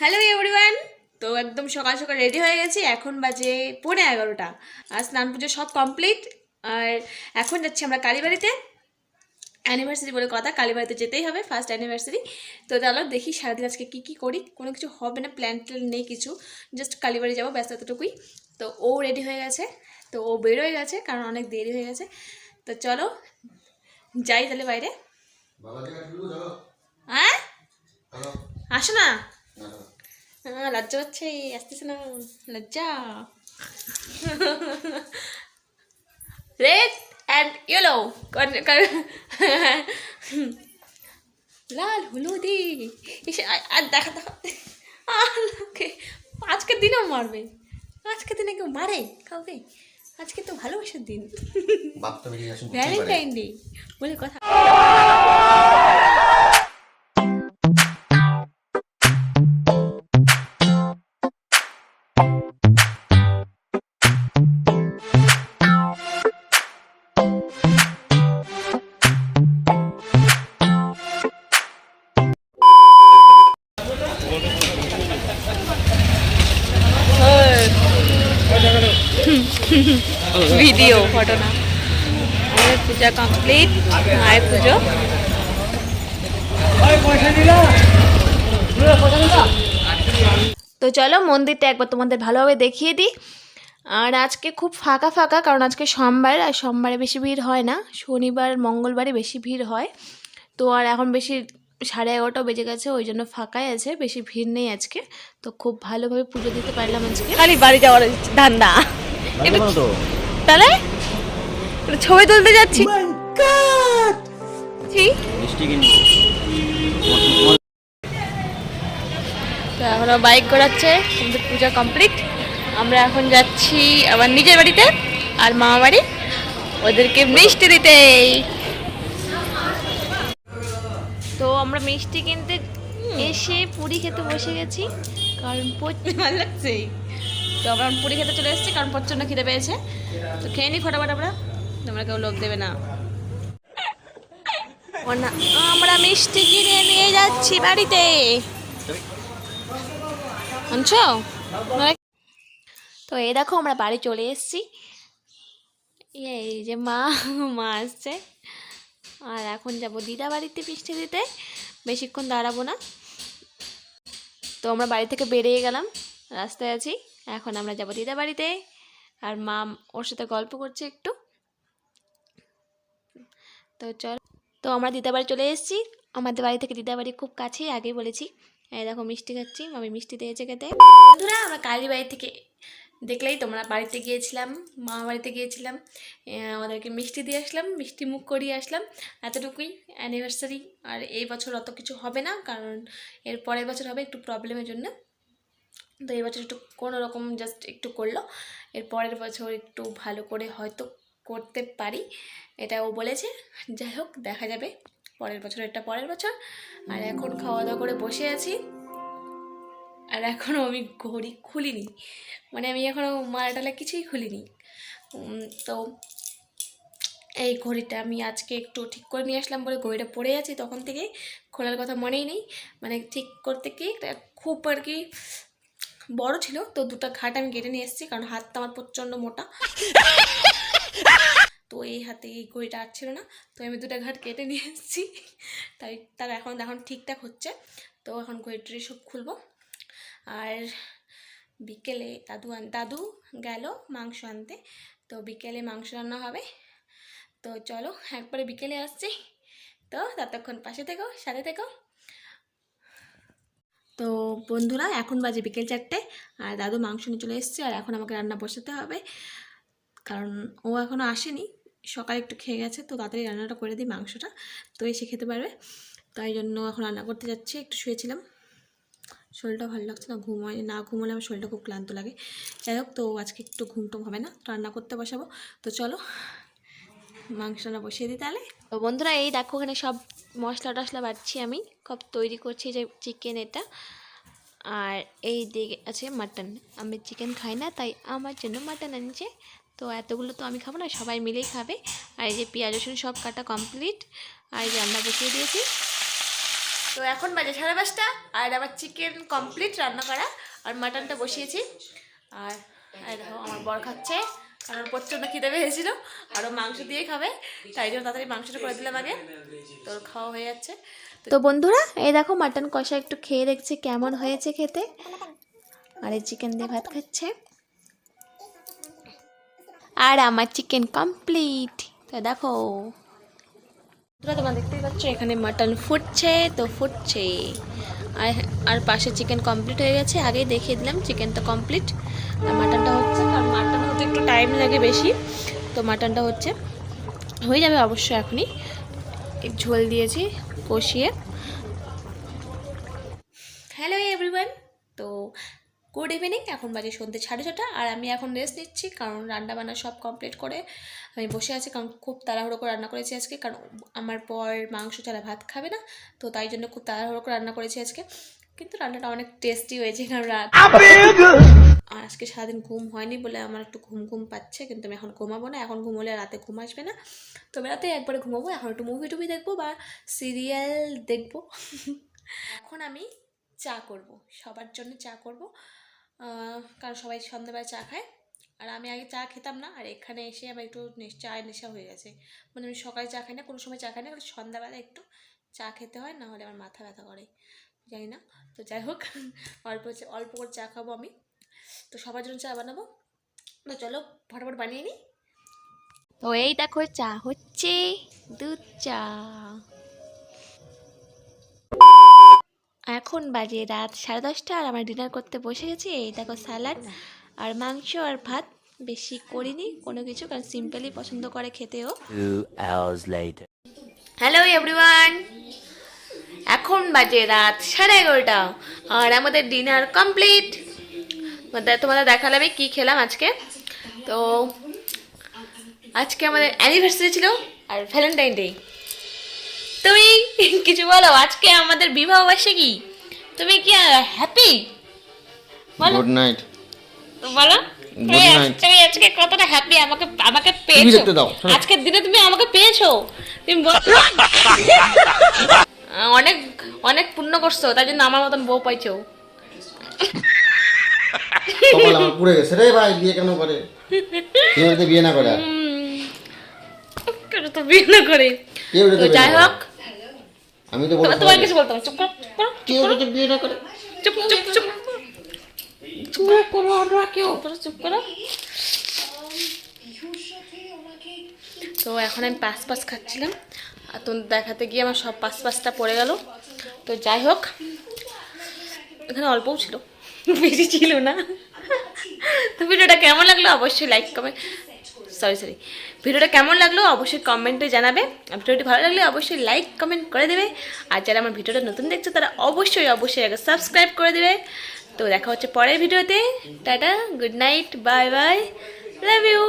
Hello everyone তো একদম সকাল সকাল রেডি হয়ে গেছি। এখন বাজে পৌনে এগারোটা। আর স্নান পুজো সব কমপ্লিট আর এখন যাচ্ছি আমরা কালীবাড়িতে। অ্যানিভার্সারি বলে কথা কালীবাড়িতে যেতেই হবে ফার্স্ট অ্যানিভার্সারি তো চলো দেখি সারাদিন আজকে কী কী করি। কোনো কিছু হবে না প্ল্যান ট্যান নেই কিছু। জাস্ট কালীবাড়ি যাব ব্যস্ত এতটুকুই। তো ও রেডি হয়ে গেছে। তো ও বেরোয় গেছে কারণ অনেক দেরি হয়ে গেছে। তো চলো যাই তাহলে বাইরে। হ্যাঁ? আসো না। লজ্জা হচ্ছে আসতেছে না লজ্জা রেড অ্যান্ড ইয়েলো লাল হলুদি এসে আর দেখা দেখা আজকের দিনেও মারবে। আজকের দিনে কেউ মারে কাউকে? আজকে তো ভালোবাসার দিন। ভ্যালেন্টাইন ডে বলে কথা। ভিডিও ফটো আমাদের পূজা কমপ্লিট মায়ের পুজো। তো চলো মন্দিরটা একবার তোমাদের ভালোভাবে দেখিয়ে দিই। আর আজকে খুব ফাঁকা ফাঁকা, কারণ আজকে সোমবার, আর সোমবারে বেশি ভিড় হয় না। শনিবার, মঙ্গলবারে বেশি ভিড় হয়। তো আর এখন বেশি সাড়ে এগারোটা বেজে গেছে, ওই জন্য ফাঁকাই আছে, বেশি ভিড় নেই আজকে। তো খুব ভালোভাবে পুজো দিতে পারলাম আজকে। খালি বাড়ি যাওয়ার ধান্দা। তাহলে? ছবি তুলতে যাচ্ছি। কিনবো। তো এখনও বাইক ঘোরাচ্ছে কিন্তু পূজা কমপ্লিট আমরা এখন যাচ্ছি আবার নিজের বাড়িতে আর মামা বাড়ি। ওদেরকে মিষ্টি দিতে। তো আমরা মিষ্টি কিনতে এসে পুরি খেতে বসে গেছি কারণ প্রচুর ভালো লাগছে। তো আমরা পুরি খেতে চলে এসেছি, কারণ প্রচণ্ড খিদে পেয়েছে। তো খেয়ে নিই ফটাফট আমরা। তোমরা কেউ লোক দেবে না। আমরা মিষ্টি কিনে নিয়ে যাচ্ছি বাড়িতে। তো এই দেখো, আমরা বাড়ি চলে এসেছি। এই যে মা মা আসছে। আর এখন যাব দিদা বাড়িতে মিষ্টি দিতে। বেশিক্ষণ দাঁড়াবো না। তো আমরা বাড়ি থেকে বেরিয়ে গেলাম। রাস্তায় আছি। এখন আমরা যাব দিদা বাড়িতে। আর মা ওর সাথে গল্প করছে একটু। তো চল। তো আমরা দিদা বাড়ি চলে এসেছি। আমাদের বাড়ি থেকে দিদা বাড়ি খুব কাছেই, আগেই বলেছি। এই দেখো, মিষ্টি খাচ্ছি। আমি মিষ্টি দিয়েছে খেতে। বন্ধুরা, আমরা কালী বাড়ি থেকে দেখলেই তোমরা বাড়িতে গিয়েছিলাম, মা বাড়িতে গিয়েছিলাম। আমাদেরকে মিষ্টি দিয়ে আসলাম, মিষ্টি মুখ করিয়ে আসলাম। এতটুকুই অ্যানিভার্সারি আর এই বছর অত কিছু হবে না, কারণ এর পরের বছর হবে একটু প্রবলেমের জন্য। তো এই বছর একটু কোনো রকম জাস্ট একটু করল। এর পরের বছর একটু ভালো করে হয়তো করতে পারি, এটা ও বলেছে। যাই হোক, দেখা যাবে। পরের বছর, এটা পরের বছর। আর এখন খাওয়া দাওয়া করে বসে আছি। আর এখনও আমি ঘড়ি খুলিনি। মানে আমি এখনও মালাটালা কিছুই খুলিনি। তো এই ঘড়িটা আমি আজকে একটু ঠিক করে নিয়ে আসলাম বলে ঘড়িটা পড়ে আছে তখন থেকে খোলার কথা মনেই নেই। মানে ঠিক করতে এটা খুব আর কি বড় ছিল, তো দুটো ঘাট আমি কেটে নিয়ে এসেছি, কারণ হাতটা আমার প্রচণ্ড মোটা। তো এই হাতে এই ঘড়িটা আর ছিল না, তো আমি দুটো ঘাট কেটে নিয়ে এসেছি। তাই তার এখন এখন ঠিকঠাক হচ্ছে, তো এখন ঘড়িটি সব খুলবো। আর বিকেলে দাদু দাদু গেল মাংস আনতে, তো বিকেলে মাংস রান্না হবে। তো চলো, একবারে বিকেলে আসছি। তো ততক্ষণ পাশে থেকো, সাথে থেকো। বন্ধুরা, এখন বাজে বিকেল চারটে আর দাদু মাংস নিয়ে চলে এসেছে আর এখন আমাকে রান্না বসাতে হবে। কারণ ও এখনও আসেনি, সকালে একটু খেয়ে গেছে, তো তাড়াতাড়ি রান্নাটা করে দিই মাংসটা, তো এসে খেতে পারবে। তাই জন্য এখন রান্না করতে যাচ্ছি, একটু শুয়েছিলাম। শরীরটা ভালো লাগছে না ঘুম হয় না ঘুমোলে আমার শরীরটা খুব ক্লান্ত লাগে। যাই হোক, তো আজকে একটু ঘুম টুম হবে না রান্না করতে বসাবো। তো চলো মাংসটা বসিয়ে দিই তাহলে। তো বন্ধুরা, এই দেখো ওখানে সব মশলা টশলা বাড়ছি আমি। সব তৈরি করছি যে চিকেন এটা। আর এই দিকে আছে মাটন। আমি চিকেন খাই না, তাই আমার জন্য মাটন আনছে। তো এতগুলো তো আমি খাব না, সবাই মিলেই খাবে। আর এই যে পেঁয়াজ, রসুন সব কাটা কমপ্লিট আর এই যে রান্না বসিয়ে দিয়েছি। তো এখন বাজে সাড়ে পাঁচটা, আর আমার চিকেন কমপ্লিট রান্না করা। আর মাটনটা বসিয়েছি। আর দেখো আমার বর খাচ্ছে। কারণ প্রচণ্ড খিদে পেয়েছিল আরও মাংস দিয়ে খাবে। তাই জন্য তাড়াতাড়ি মাংসটা করে দিলাম আগে। তোর খাওয়া হয়ে যাচ্ছে। তো বন্ধুরা, এই দেখো মাটন কষা একটু খেয়ে দেখছে কেমন হয়েছে খেতে। আর এই চিকেন দিয়ে ভাত খাচ্ছে। আর আমার চিকেন কমপ্লিট তো দেখো। তোমরা তোমরা দেখতেই পাচ্ছ, এখানে মাটন ফুটছে, তো ফুটছে। আর আর পাশে চিকেন কমপ্লিট হয়ে গেছে। আগেই দেখিয়ে দিলাম চিকেনটা কমপ্লিট আর মাটনটা হচ্ছে, কারণ মাটন হতে একটু টাইম লাগে বেশি, তো মাটনটা হচ্ছে, হয়ে যাবে অবশ্যই এখনই। ঝোল দিয়েছি কষিয়ে। হ্যালো এভরিওয়ান তো গুড ইভিনিং এখন বাজে সন্ধ্যে সাড়ে ছটা আর আমি এখন রেস্ট নিচ্ছি কারণ রান্না বান্না সব কমপ্লিট করে আমি বসে আছি কারণ খুব তাড়াহুড়ো করে রান্না করেছি আজকে কারণ আমার পর মাংস ছাড়া ভাত খাবে না তো তাই জন্য খুব তাড়াহুড়ো করে রান্না করেছি আজকে। কিন্তু রান্নাটা অনেক টেস্টি হয়েছে কারণ রাত আজকে সারাদিন ঘুম হয়নি বলে আমার একটু ঘুম ঘুম পাচ্ছে, কিন্তু আমি এখন ঘুমাবো না, এখন ঘুমোলে রাতে ঘুম আসবে না। তো আমি রাতে একবারে ঘুমাবো, এখন একটু মুভি টুভি দেখব বা সিরিয়াল দেখব। এখন আমি চা করব, সবার জন্য চা করব কারণ সবাই সন্ধ্যাবেলা চা খায়। আর আমি আগে চা খেতাম না, আর এখানে এসে আমার একটু চায়ের নেশা হয়ে গেছে। মানে আমি সকালে চা খাই না, কোনো সময় চা খাই না কিন্তু সন্ধ্যাবেলা একটু চা খেতে হয় না হলে আমার মাথা ব্যথা করে, জানি না। তো যাই হোক, অল্প অল্প করে চা খাব আমি। তো সবার জন্য চা বানাবো। তো চলো ফটাফট বানিয়ে নিই তো এই দেখো চা হচ্ছে দুধ চা। এখন বাজে রাত সাড়ে দশটা আর আমরা ডিনার করতে বসে গেছি। এই দেখো স্যালাড আর মাংস আর ভাত। বেশি করিনি কোনো কিছু কারণ সিম্পলি পছন্দ করে খেতেও Two হ্যালো এভরিওয়ান এখন বাজে রাত সাড়ে এগারোটা আর আমাদের ডিনার কমপ্লিট। তোমাদের দেখালাম আমি কী খেলাম আজকে। তো আজকে আমাদের অ্যানিভার্সারি ছিল আর ভ্যালেন্টাইন ডে তুমি কিছু বলো আজকে আমাদের বিবাহ বার্ষিকী। তুমি কি হ্যাপি বলো। গুড নাইট বলো। তুমি আজকে কতটা হ্যাপি আমাকে আমাকে পেয়েছ। আজকের দিনে তুমি আমাকে পেয়েছ। তুমি অনেক অনেক পুণ্য করছ তাই জন্য আমার মতন বউ পাইছো। কপাল আমার পুড়ে গেছে রে ভাই বিয়ে কেন করে? কেউ যদি বিয়ে না করে? তো বিয়ে না করে। কেউ তো যাই হোক আমি তো তোমার তোমার কিছু বলতাম চুপ করো কেউ বিয়ে না করে। চুপ চুপ চুপ। চুপ করো আমরা কেউ। চুপ করো। তো এখন আমি পাঁচ পাঁচ খাচ্ছিলাম আর তোমাদের দেখাতে গিয়ে আমার সব পাঁচ পাঁচটা পড়ে গেল। তো যাই হোক এখানে অল্পও ছিল বেশি ছিল না। তো ভিডিওটা কেমন লাগল অবশ্যই লাইক কমেন্ট সরি সরি ভিডিওটা কেমন লাগল অবশ্যই কমেন্টে জানাবে। ভিডিওটি ভালো লাগলে অবশ্যই লাইক কমেন্ট করে দেবে। আর যারা আমার ভিডিওটা নতুন দেখছে, তারা অবশ্যই অবশ্যই আগে সাবস্ক্রাইব করে দেবে। তো দেখা হচ্ছে পরের ভিডিওতে। Tata good night bye bye love you